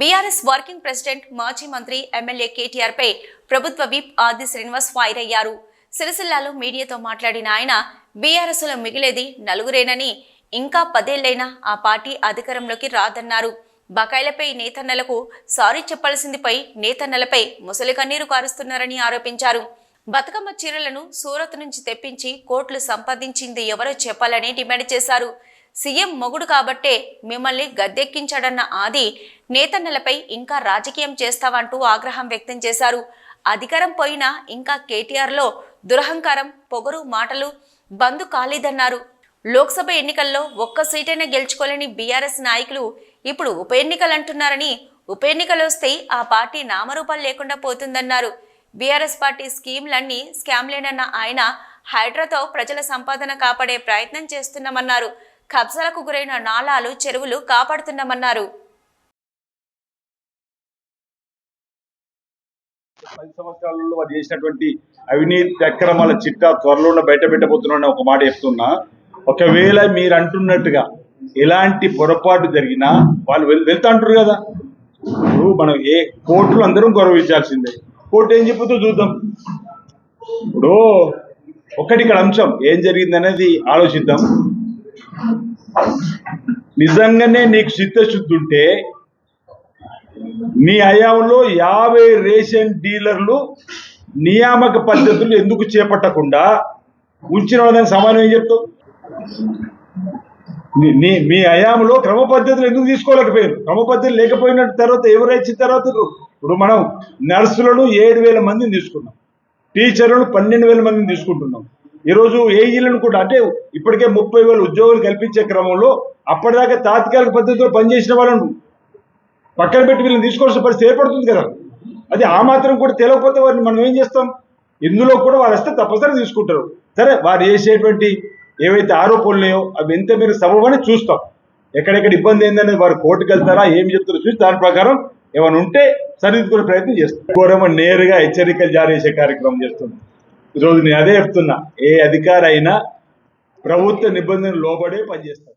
BRS working president మాజీ మంత్రి MLA KTR పై ప్రభుత్వ విప్ ఆది శ్రీనివాస్ ఫైర్ అయ్యారు. సిరిసిల్లాలో మీడియాతో మాట్లాడిన ఆయన బీఆర్ఎస్లో మిగిలేది నలుగురేనని ఇంకా పదేళ్ళైనా ఆ పార్టీ అధికారంలోకి రాదన్నారు. బకాయిలపై నేతన్నలకు సారీ చెప్పాల్సిందిపై నేతన్నలపై ముసలి కన్నీరు కారుస్తున్నారని ఆరోపించారు. బతుకమ్మ చీరలను సూరత్ నుంచి తెప్పించి కోట్లు సంపాదించింది ఎవరో చెప్పాలని డిమాండ్ చేశారు. సీఎం మొగుడు కాబట్టే మిమ్మల్ని గద్దెక్కించాడన్న ఆది నేతన్నలపై ఇంకా రాజకీయం చేస్తావంటూ ఆగ్రహం వ్యక్తం చేశారు. అధికారం పోయినా ఇంకా కేటీఆర్లో దురహంకారం పొగరు మాటలు బంద్ కాలేదన్నారు. లోక్సభ ఎన్నికల్లో ఒక్క సీటైనా గెలుచుకోలేని బీఆర్ఎస్ నాయకులు ఇప్పుడు ఉప ఎన్నికలు అంటున్నారని ఉప ఎన్నికలు వస్తే ఆ పార్టీ నామరూపాలు లేకుండా పోతుందన్నారు. బీఆర్ఎస్ పార్టీ స్కీమ్లన్నీ స్కామ్లేనన్న ఆయన హైడ్రాతో ప్రజల సంపాదన కాపాడే ప్రయత్నం చేస్తున్నామన్నారు. కబ్జాలకు గురైన నాలాలు చెరువులు కాపాడుతున్నామన్నారు. పది సంవత్సరాలలో వారు చేసినటువంటి అవినీతి అక్రమాల చిట్టా త్వరలో బయట పెట్టబోతున్నా ఒక మాట చెప్తున్నా. ఒకవేళ మీరు అంటున్నట్టుగా ఎలాంటి పొరపాటు జరిగినా వాళ్ళు వెళ్తా అంటారు కదా. ఇప్పుడు మనం ఏ కోర్టులు అందరం గౌరవించాల్సిందే. కోర్టు ఏం చెప్పుతో చూద్దాం. ఇప్పుడు ఒకటి ఇక్కడ అంశం ఏం జరిగింది అనేది ఆలోచిద్దాం. నిజంగానే నీకు చిత్తశుద్ధి ఉంటే నీ హయాంలో యాభై రేషన్ డీలర్లు నియామక పద్ధతులు ఎందుకు చేపట్టకుండా ఉంచిన వాళ్ళని సమానం ఏం చెప్తావు? మీ హయాంలో క్రమ పద్ధతులు ఎందుకు తీసుకోలేకపోయారు? క్రమ పద్ధతులు లేకపోయిన తర్వాత ఎవరు ఇచ్చిన తర్వాత ఇప్పుడు మనం నర్సులను ఏడు వేల మందిని తీసుకున్నాం. టీచర్లను పన్నెండు వేల మందిని తీసుకుంటున్నాం. ఈరోజు ఏఈలను కూడా అంటే ఇప్పటికే ముప్పై వేల ఉద్యోగులు కల్పించే క్రమంలో అప్పటిదాకా తాత్కాలిక పద్ధతిలో పనిచేసిన వాళ్ళను పక్కన పెట్టి వీళ్ళని తీసుకోవాల్సిన పరిస్థితి ఏర్పడుతుంది కదా. అది ఆ మాత్రం కూడా తెలియకపోతే వారిని మనం ఏం చేస్తాం? ఇందులో కూడా వారు వస్తే తప్పనిసరి తీసుకుంటారు. సరే వారు చేసేటువంటి ఏవైతే ఆరోపణలు ఉన్నాయో అవి ఎంత మీరు సబబని చూస్తాం. ఎక్కడెక్కడ ఇబ్బంది ఏందనేది వారు కోర్టుకు వెళ్తారా ఏం చెప్తారో చూసి దాని ప్రకారం ఏమైనా ఉంటే సరిదిద్దుకునే ప్రయత్నం చేస్తాం. ఘోరమ నేరుగా హెచ్చరికలు జారీ చేసే కార్యక్రమం చేస్తుంది ఈరోజు నేను అదే చెప్తున్నా ఏ అధికారైనా ప్రభుత్వ నిబంధనలు లోబడే పనిచేస్తాను